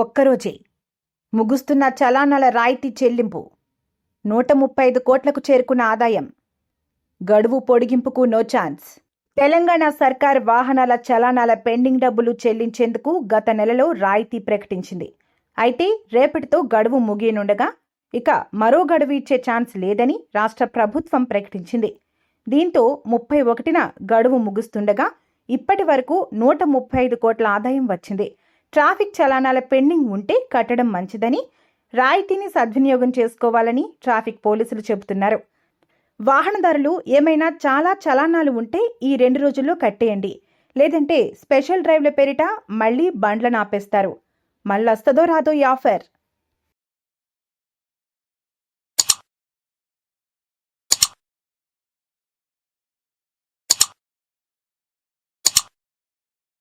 ఒక్కరోజే. ముగుస్తున్న చలానాల రాయితీ చెల్లింపు. నూట ముప్పై ఐదు కోట్లకు చేరుకున్న ఆదాయం. గడువు పొడిగింపుకు నో ఛాన్స్. తెలంగాణ సర్కార్ వాహనాల చలానాల పెండింగ్ డబ్బులు చెల్లించేందుకు గత నెలలో రాయితీ ప్రకటించింది. అయితే రేపటితో గడువు ముగియనుండగా ఇక మరో గడువు ఇచ్చే ఛాన్స్ లేదని రాష్ట్ర ప్రభుత్వం ప్రకటించింది. దీంతో ముప్పై ఒకటిన గడువు ముగుస్తుండగా ఇప్పటి వరకు నూట ముప్పై ఐదు కోట్ల ఆదాయం వచ్చింది. ట్రాఫిక్ చలానాల పెండింగ్ ఉంటే కట్టడం మంచిదని రాయితీని సద్వినియోగం చేసుకోవాలని ట్రాఫిక్ పోలీసులు చెబుతున్నారు. వాహనదారులు ఏమైనా చాలా చలానాలు ఉంటే ఈ రెండు రోజుల్లో కట్టేయండి. లేదంటే స్పెషల్ డ్రైవ్ల పేరిట మళ్ళీ బండ్లను ఆపేస్తారు. మళ్ళొస్తదో రాదో ఈ ఆఫర్.